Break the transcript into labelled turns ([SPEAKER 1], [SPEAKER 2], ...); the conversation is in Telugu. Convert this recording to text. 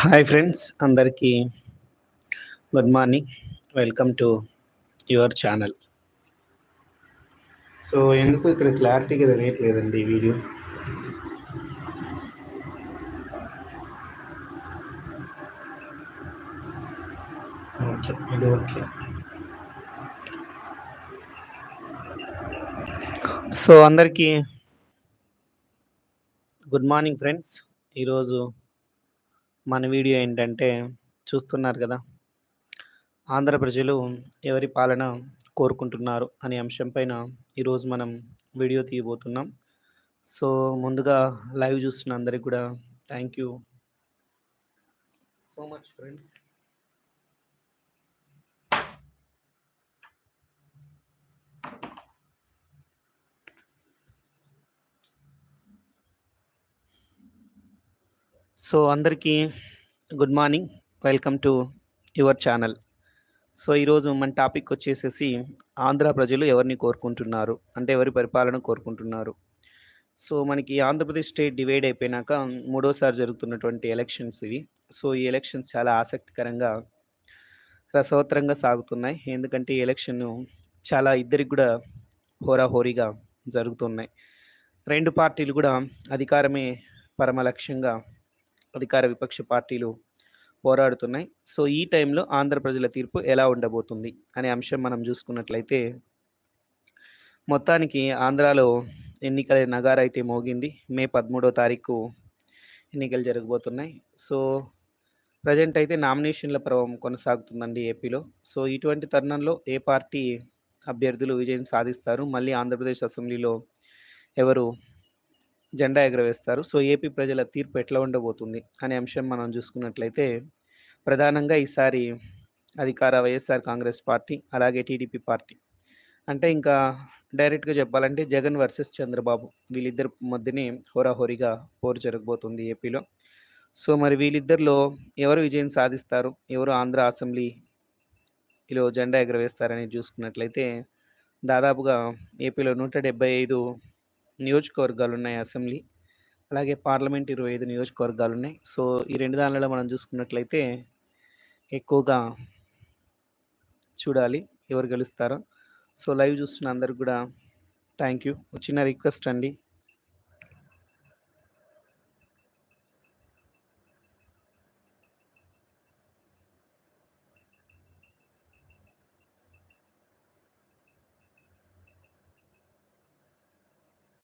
[SPEAKER 1] హాయ్ ఫ్రెండ్స్ అందరికీ good morning. Welcome to your channel so ఎందుకు ఇక్కడ క్లారిటీగా తెలియట్లేదండి ఈ వీడియో? ఓకే ఇది ఓకే సో అందరికీ గుడ్ మార్నింగ్ ఫ్రెండ్స్. ఈరోజు మన వీడియో ఏంటంటే చూస్తున్నారు కదా ఆంధ్ర ప్రజలు ఎవరి పాలన కోరుకుంటున్నారు అనే అంశం పైన ఈరోజు మనం వీడియో తీయబోతున్నాం. సో ముందుగా లైవ్ చూస్తున్న అందరికి కూడా thank you so much friends. So అందరికీ good morning. Welcome to your channel. So ఈరోజు మన టాపిక్ వచ్చేసేసి ఆంధ్ర ప్రజలు ఎవరిని కోరుకుంటున్నారు? అంటే ఎవరి పరిపాలన కోరుకుంటున్నారు? సో మనకి ఆంధ్రప్రదేశ్ స్టేట్ డివైడ్ అయిపోయినాక మూడోసారి జరుగుతున్నటువంటి ఎలక్షన్స్ ఇవి. సో ఈ ఎలక్షన్స్ చాలా ఆసక్తికరంగా రసవత్తరంగా సాగుతున్నాయి. ఎందుకంటే ఈ ఎలక్షన్ చాలా ఇద్దరికి కూడా హోరాహోరీగా జరుగుతున్నాయి. రెండు పార్టీలు కూడా అధికారమే పరమ లక్ష్యంగా అధికార విపక్ష పార్టీలు పోరాడుతున్నాయి. సో ఈ టైంలో ఆంధ్ర ప్రజల తీర్పు ఎలా ఉండబోతుంది అనే అంశం మనం చూసుకున్నట్లయితే మొత్తానికి ఆంధ్రాలో ఎన్నికల నగార అయితే మోగింది. మే పదమూడో తారీఖు ఎన్నికలు జరగబోతున్నాయి. సో ప్రజెంట్ అయితే నామినేషన్ల పర్వం కొనసాగుతుందండి ఏపీలో. సో ఇటువంటి తరుణంలో ఏ పార్టీ అభ్యర్థులు విజయం సాధిస్తారు? మళ్ళీ ఆంధ్రప్రదేశ్ అసెంబ్లీలో ఎవరు జెండా ఎగరవేస్తారు. సో ఏపీ ప్రజల తీర్పు ఎట్లా ఉండబోతుంది అనే అంశం మనం చూసుకున్నట్లయితే ప్రధానంగా ఈసారి అధికార వైఎస్ఆర్ కాంగ్రెస్ పార్టీ అలాగే టీడీపీ పార్టీ. అంటే ఇంకా డైరెక్ట్గా చెప్పాలంటే జగన్ వర్సెస్ చంద్రబాబు వీళ్ళిద్దరి మధ్యనే హోరాహోరీగా పోరు జరగబోతుంది ఏపీలో. సో మరి వీళ్ళిద్దరిలో ఎవరు విజయం సాధిస్తారు? ఎవరు ఆంధ్ర అసెంబ్లీలో జెండా ఎగరవేస్తారని చూసుకున్నట్లయితే దాదాపుగా ఏపీలో నూట డెబ్బై ఐదు నియోజకవర్గాలు ఉన్నాయి అసెంబ్లీ అలాగే పార్లమెంట్ ఇరవై ఐదు నియోజకవర్గాలు ఉన్నాయి సో ఈ రెండు దానిలో మనం చూసుకున్నట్లయితే ఎక్కువగా చూడాలి ఎవరు గెలుస్తారో. సో లైవ్ చూస్తున్న అందరికి కూడా థ్యాంక్ యూ చిన్న రిక్వెస్ట్ అండి.